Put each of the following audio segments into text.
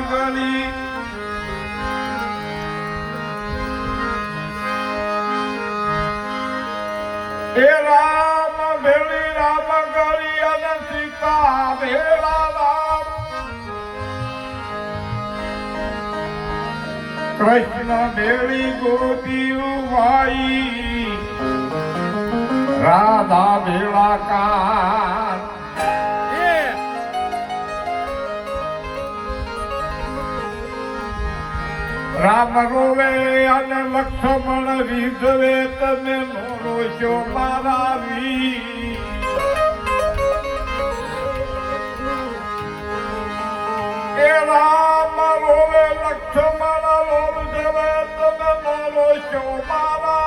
ગલી. એ રામ ભેળી રામ ગળી અને સીતા ભેળા રામ. કૃષ્ણ ભેળી ગોપી ભાઈ રાધા ભેળા કાન રામ રોવે અને લક્ષ્મણ રીધવે તમે મોરો છો મારા વી એ રામ રોવે, લક્ષ્મણ રોવ તમે મોરો છો મારા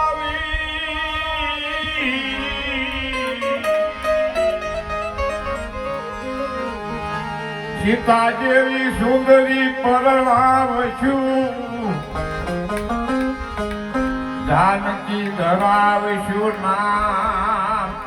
સીતા જેવી સુંદરી પરણાવશું જાનકી ધરાવશું નામ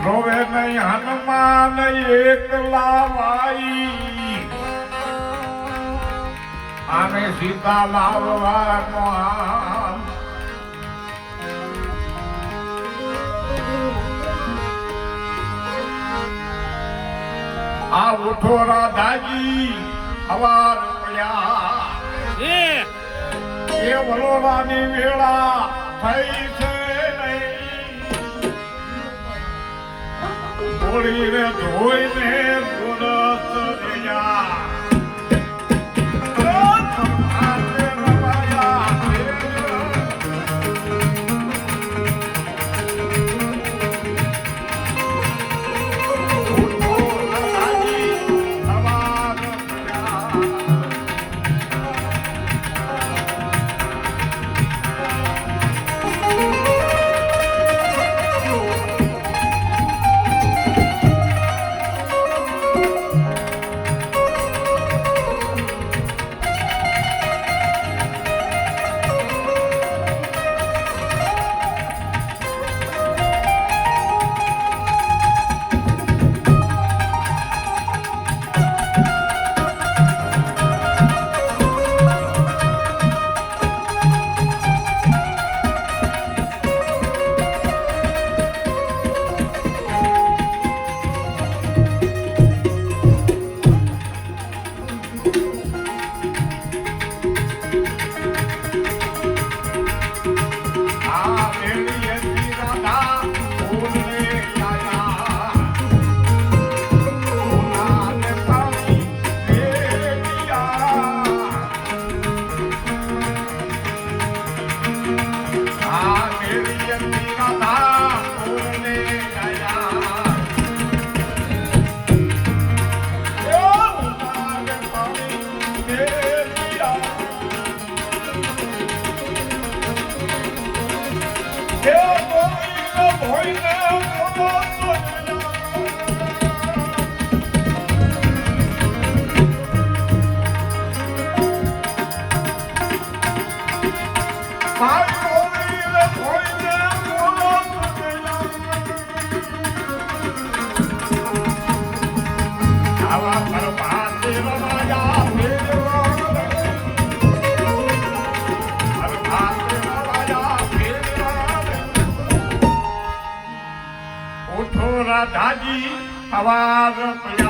રોવે નહીં હનુમાન એકલા વાઈ આને સીતા લાવવાનો આમ આ ઉઠો રાધાજી હવા પડ્યા. એ વલોરાની વેળા થઈ છે નહીં. હોળીને ધોઈને ગુણ રહ્યા રાધાજી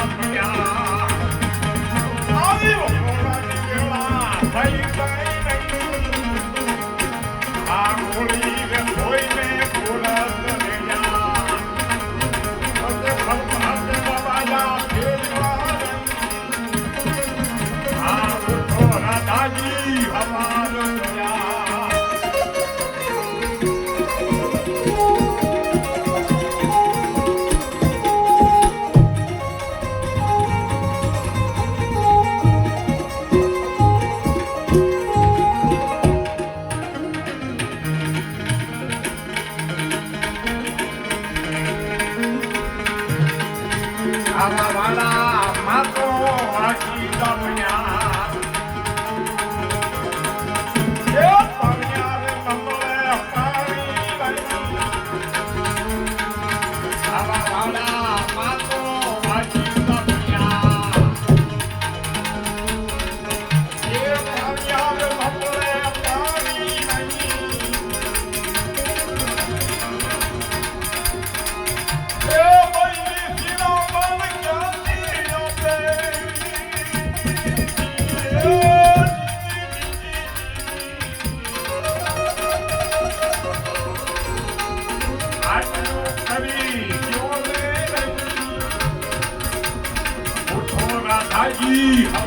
આ રાધાજી હવા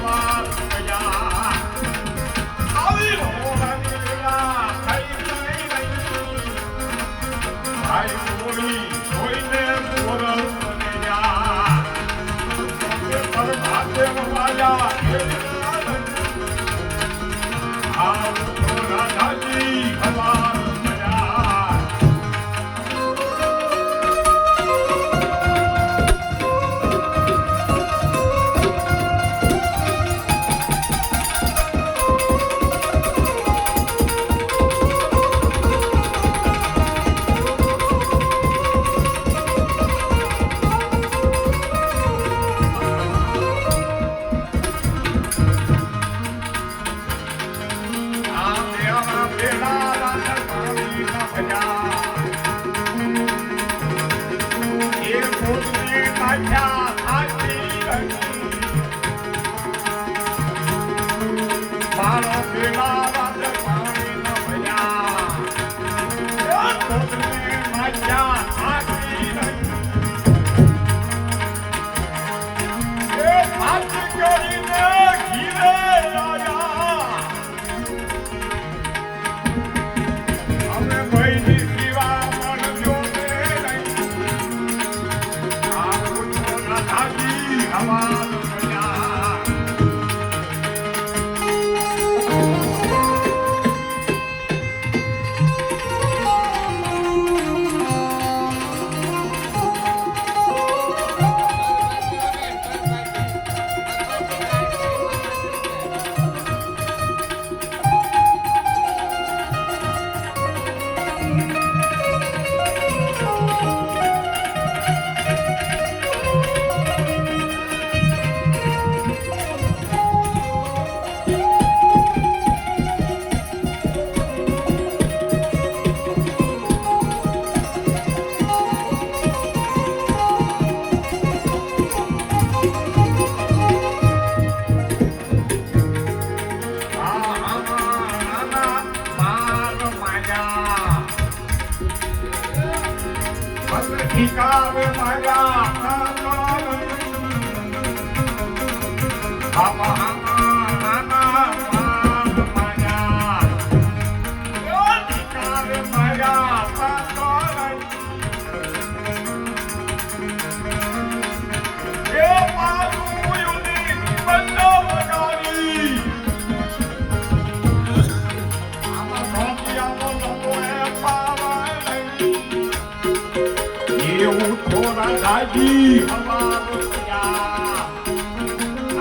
દાજી હમારું થયા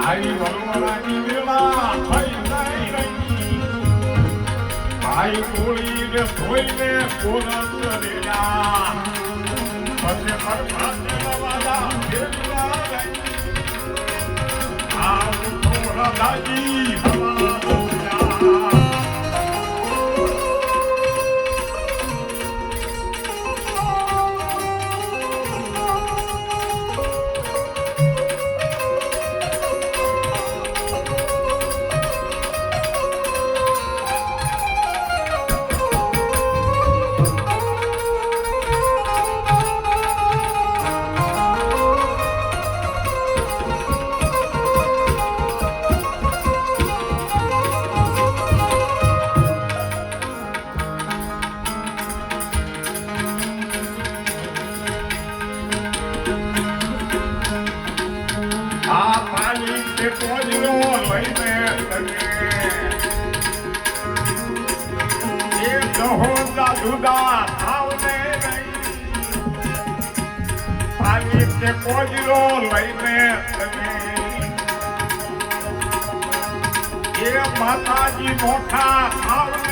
આઈ વલવલાની વેલા થઈ નહીં રહી. ભાઈ ગોળીને ધોઈને કોરસ રેલા આવું પોજરો લઈને એ માતાજી મોઠા થાવને